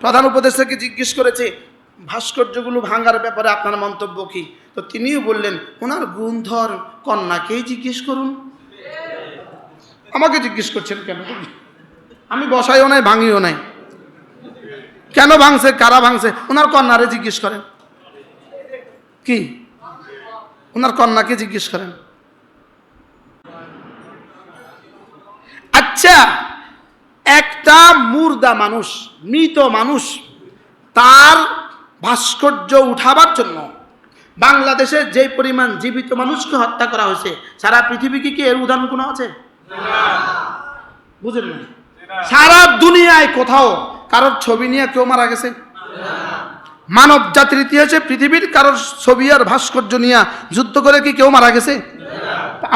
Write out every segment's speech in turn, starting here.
প্রধান উপদেষ্টাকে জিজ্ঞেস করেছে, ভাস্কর্যগুলো ভাঙার ব্যাপারে আপনার মন্তব্য কি? তো তিনিও বললেন, ওনার গুণধর কন্যাকেই জিজ্ঞেস করুন। আমাকে জিজ্ঞেস করছেন কেন? আমি বসাইও নাই, ভাঙিও নাই। কেন ভাঙছে, কারা ভাঙছে? ওনার কন্যারে জিজ্ঞেস করেন। কি? ওনার কন্যাকে জিজ্ঞেস করেন। আচ্ছা একটা মুর্দা মানুষ, মৃত মানুষ, তার ভাস্কর্য উঠাবার জন্য বাংলাদেশে যে পরিমাণ জীবিত মানুষকে হত্যা করা হয়েছে, সারা পৃথিবী কি এর উদাহরণ কোনো আছে? বুঝলেন সারা দুনিয়ায় কোথাও কারোর ছবি নিয়ে কেউ মারা গেছে? মানব জাতির ইতিহাসে পৃথিবীর কারোর ছবি আর ভাস্কর্য নিয়ে যুদ্ধ করে কি কেউ মারা গেছে?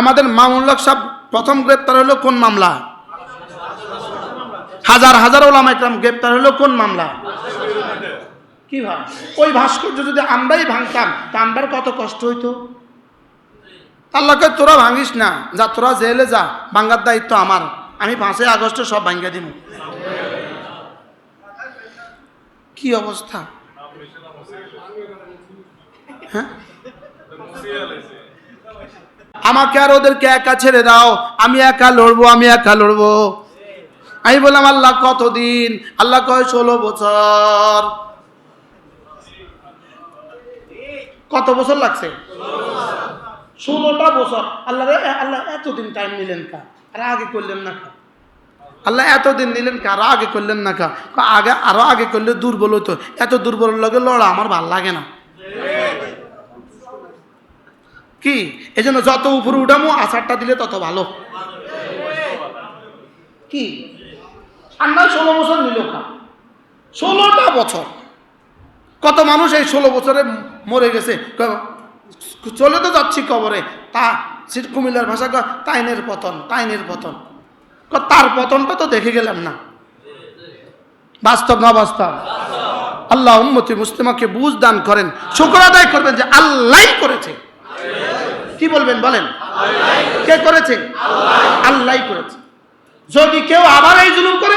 আমাদের মামুল্লাহ সাহেব প্রথম গ্রেপ্তার হলো কোন মামলা? হাজার হাজার ওলামা ইকরাম গ্রেপ্তার হলো, কোন মামলা? কি ভাই ওই ভাস্কর্য যদি আমরাই ভাঙতাম, তা আমরার কত কষ্ট হইতো? আল্লাহকে তোরা ভাঙিস না, যা তোরা জেলে যা, ভাঙ্গার দায়িত্ব আমার। আমি পাঁচই আগস্টে সব ভাঙ্গা দিব। কি অবস্থা? হ্যাঁ? আমাকে আর ওদেরকে একা ছেড়ে দাও, আমি একা লড়বো, আমি একা লড়বো। আমি বললাম, আল্লাহ কতদিন? আল্লাহ কয় ষোলো বছর। কত বছর লাগছে? ষোলোটা বছর। আল্লাহ আল্লাহ এতদিন টাইম নিলেন কা আর আগে করলেন না কা আল্লাহ এতদিন নিলেন কা আরও আগে করলেন না কা আগে, আরও আগে করলে দুর্বল হতো এত দুর্বল লগে লড়া আমার ভালো লাগে না। কি? এই জন্য যত উপরে উঠামো আষাঢ়টা দিলে তত ভালো। কি? ঠান্ডা ষোলো বছর নিল কা ষোলোটা বছর। কত মানুষ এই ষোলো বছরে মরে গেছে? চলে তো যাচ্ছি কবরে। তা কুমিল্লার ভাষা কয়, তাইনের পতন তাইনের পতন। তার পতনটা তো দেখে গেলাম না। বাস্তব না বাস্তব? আল্লাহ উম্মতি মুসলিমাকে বুঝ দান করেন শুক্র আদায় করবেন যে আল্লাহ করেছে। কি বলবেন বলেন? কে করেছে? আল্লাহ করেছে। যদি কেউ আবার এই জুলুম করে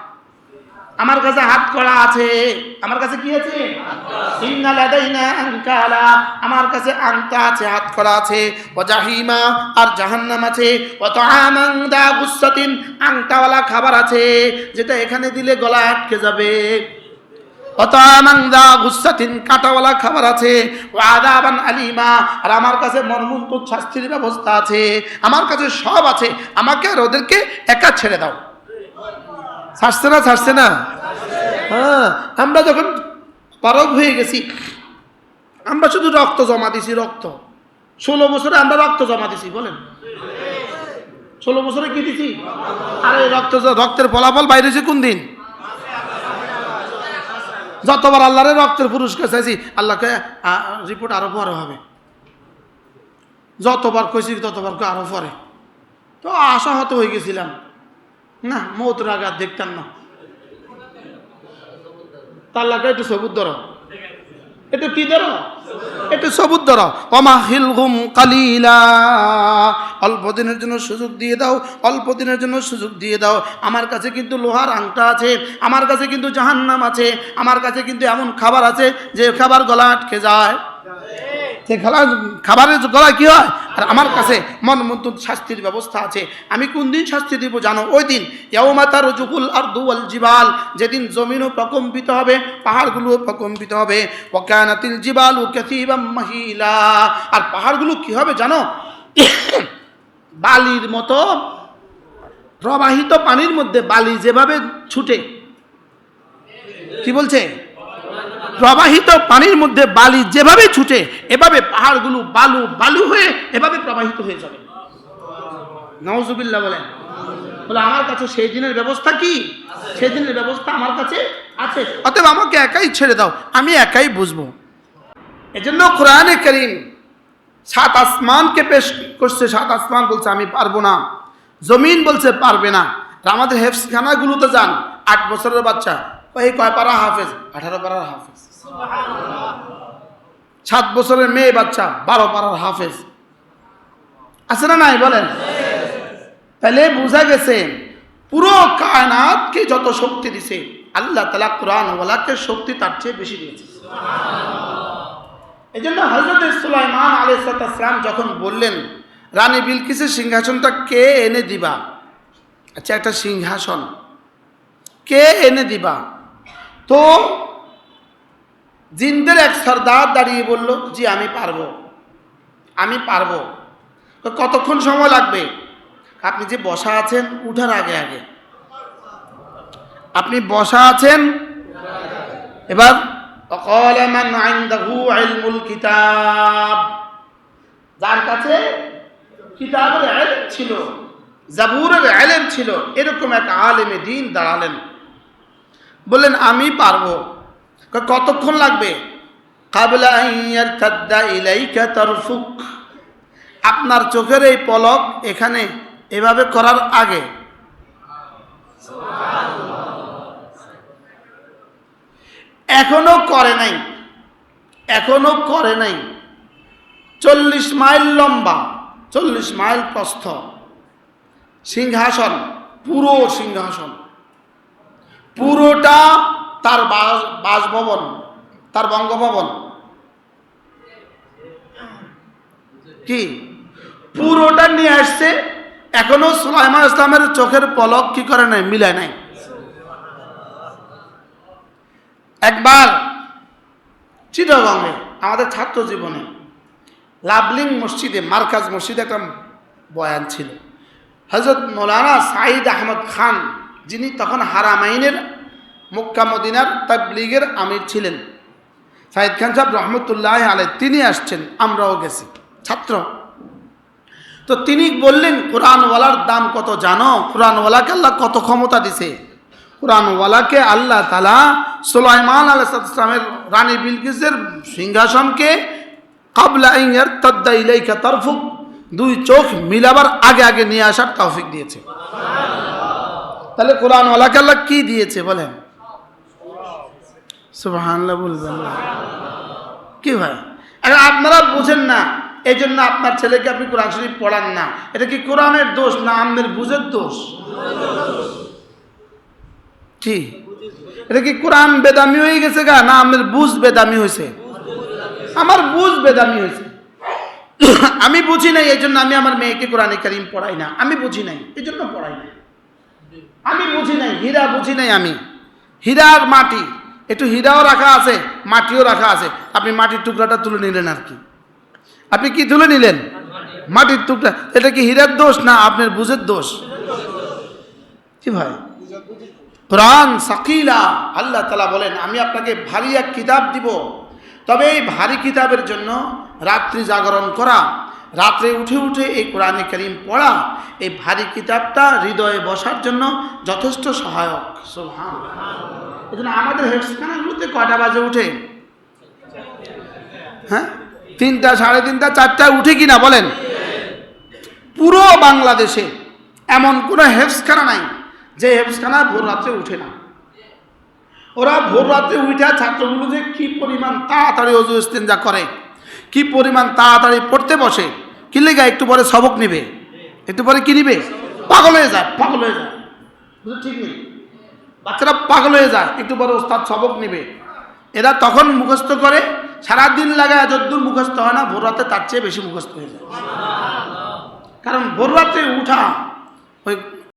আমার কাছে হাত করা আছে। আমার কাছে কি আছে? আমার কাছে আংটা আছে, হাত করা আছে। ও জাহিমা, আর জাহান্নাম আছে। ও তাআমান দা গুসাতিন আংটাওয়ালা খাবার আছে। যেটা এখানে দিলে গলা আটকে যাবে। কাটাওয়ালা খাবার আছে। আদাবান আলিমা, আর আমার কাছে মর্মন্তুদ শাস্তির ব্যবস্থা আছে। আমার কাছে সব আছে। আমাকে আর ওদেরকে একা ছেড়ে দাও। ছাড়ছে না ছাড়ছে না? হ্যাঁ আমরা যখন পারক হয়ে গেছি, আমরা শুধু রক্ত জমা দিছি, রক্ত। ষোলো বছরে আমরা রক্ত জমা দিছি, বলেন। ষোলো বছরে কি দিছি? আরে, রক্ত রক্তের ফলাফল বাইরে হয়েছে কোন দিন? যতবার আল্লাহরে রক্তের পুরস্কার চাইছি, আল্লাহকে রিপোর্ট আরও পরে হবে। যতবার কইছি, ততবার আরও পরে। তো আশাহত হয়ে গেছিলাম। না, মৌতের আগে আর দেখতাম না। তাল্লাকে একটু সবুজ ধরো। একটু কি ধরো? একটু সবুজ ধরো। অমা হিলগুম কালিলা। অল্প দিনের জন্য সুযোগ দিয়ে দাও, অল্প দিনের জন্য সুযোগ দিয়ে দাও। আমার কাছে কিন্তু লোহার আংটা আছে, আমার কাছে কিন্তু জাহান্নাম আছে, আমার কাছে কিন্তু এমন খাবার আছে যে খাবার গলা আটকে যায়। সে গলা খাবারের গলায় কি হয়? আর আমার কাছে মন মন্ত শাস্তির ব্যবস্থা আছে। আমি কোন দিন শাস্তি দিব জানো? ওই দিন ইয়ামাতার রজুকুল আর দুয়াল জিবাল, যেদিন জমিনও প্রকম্পিত হবে, পাহাড়গুলোও প্রকম্পিত হবে। ওকানাতিল জিবাল ও ক্যাথিবাম মাহিলা। আর পাহাড়গুলো কি হবে জানো? বালির মতো, প্রবাহিত পানির মধ্যে বালি যেভাবে ছুটে, কি বলছে? প্রবাহিত পানির মধ্যে বালি যেভাবে ছুটে, এভাবে পাহাড়গুলো বালু বালু হয়ে এভাবে প্রবাহিত হয়ে যাবে। নওজুবিল্লাহ বলেন। বলে, আমার কাছে সেই দিনের ব্যবস্থা কি? সেই দিনের ব্যবস্থা আমার কাছে আছে। অতএব আমাকে একাই ছেড়ে দাও, আমি একাই বুঝব। এজন্য কোরআনে করিম সাত আসমানকে পেশ করছে, সাত আসমান বলছে, আমি পারব না। জমিন বলছে, পারবে না। আমাদের হেফসখানাগুলোতে যান, আট বছরের বাচ্চা। এই কয় পারা হাফেজ? আঠারো পাড়ার হাফেজ। সাত বছরের মেয়ে বাচ্চা, বারো পাড়ার হাফেজ। আছে না নাই বলেন? তাহলে বোঝা গেছে, পুরো কায়নাতকে যত শক্তি দিছে, আল্লাহ তালা কোরআন ওয়ালাকে শক্তি তার চেয়ে বেশি দিয়েছে। এই জন্য হজরত সুলাইমান আলাইসালাম যখন বললেন, রানী বিলকিসের সিংহাসনটা কে এনে দিবা? আচ্ছা একটা সিংহাসন। কে এনে দিবা? তো জিন্দের এক সর্দার দাঁড়িয়ে বলল, জি, আমি পারব। আমি পারব। কতক্ষণ সময় লাগবে? আপনি যে বসা আছেন, উঠার আগে আগে। আপনি বসা আছেন? এবার কিতাব। যার কাছে কিতাবের আলেম ছিল, জাবুরের আলেম ছিল, এরকম এক আলেমে দিন দাঁড়ালেন। বললেন, আমি পারব। কতক্ষণ লাগবে? কাবলা আপনার চোখের এই পলক এখানে এভাবে করার আগে। এখনও করে নাই। এখনও করে নাই। চল্লিশ মাইল লম্বা। চল্লিশ মাইল প্রস্থ। সিংহাসন। পুরো সিংহাসন। পুরোটা তার বাসভবন, তার বঙ্গভবন। কি? পুরোটা নিয়ে আসছে, এখনও সুলাইমান ইসলামের চোখের পলক কি করে নাই, মিলায় নাই। একবার চিটাগঙ্গে আমাদের ছাত্র জীবনে লাভলিং মসজিদে, মার্কাজ মসজিদে একটা বয়ান ছিল। হজরত মৌলানা সাঈদ আহমদ খান যিনি তখন হারামাইনের, মক্কা মদিনার তাবলিগের আমির ছিলেন। সাইদ খান সাহেব রহমতুল্লাহ আলে তিনি আসছেন, আমরাও গেছি। ছাত্র। তো তিনি বললেন, কোরআনওয়ালার দাম কত জানো? কোরআনওয়ালাকে আল্লাহ কত ক্ষমতা দিছে? কোরআনওয়ালাকে আল্লাহ তালা সুলাইমান আলাইসালামের রানী বিলকিসের সিংহাসনকে কাবলা ইংয়ের তদ্দা ইলাইকা তরফুক দুই চোখ মিলাবার আগে আগে নিয়ে আসার তৌফিক দিয়েছে। তাহলে কোরআনওয়ালাকে আল্লাহ কি দিয়েছে বলেন? কি ভাই? আপনারা বুঝেন না এই জন্য আপনার ছেলেকে আপনি কোরআন শরীফ পড়ান না। এটা কি কোরআনের দোষ না আমাদের বুঝের দোষ? কি? এটা কি কোরআন বেদামি হয়ে গেছে গা, না আমাদের বুঝ বেদামি হয়েছে? আমার বুঝ বেদামি হয়েছে। আমি বুঝি নাই এই জন্য আমি আমার মেয়েকে কোরআনে কারিম পড়াই না। আমি বুঝি নাই এই জন্য পড়াই না। আমি বুঝি নাই, হীরা বুঝি নাই আমি। হীরার মাটি, একটু হীরাও রাখা আছে, মাটিও রাখা আছে। আপনি মাটির টুকরাটা তুলে নিলেন আর কি। আপনি কি তুলে নিলেন? মাটির টুকরা, এটা কি হীরার দোষ না আপনার বুঝের দোষ? কি ভাই? কোরআন সাকিলা, আল্লাহ তালা বলেন, আমি আপনাকে ভারী এক কিতাব দিব। তবে এই ভারী কিতাবের জন্য রাত্রি জাগরণ করা রাত্রে উঠে উঠে এই কোরআনে করিম পড়া, এই ভারী কিতাবটা হৃদয়ে বসার জন্য যথেষ্ট সহায়ক। সুবহান এই জন্য আমাদের হেডস্খানাগুলোতে কয়টা বাজে উঠে? হ্যাঁ? তিনটা, সাড়ে তিনটা, চারটায় উঠে কিনা বলেন? পুরো বাংলাদেশে এমন কোনো হেফসখানা নাই যে হেফসখানা ভোর রাত্রে উঠে না। ওরা ভোর রাত্রে উঠে ছাত্রগুলো যে কি পরিমাণ তাড়াতাড়ি অজু ইস্তেঞ্জা করে, কি পরিমাণ তাড়াতাড়ি পড়তে বসে কি লেগা? একটু পরে সবক নিবে। একটু পরে কি নিবে? পাগল হয়ে যায় পাগল হয়ে যায় ঠিক নেই? বাচ্চারা পাগল হয়ে যায়, একটু পরে ওস্তাদ সবক নিবে। এরা তখন মুখস্থ করে, সারাদিন লাগায় যদ্দূর মুখস্থ হয় না, ভোর রাতে তার চেয়ে বেশি মুখস্থ হয়ে যায়। কারণ ভোর রাতে উঠা, ওই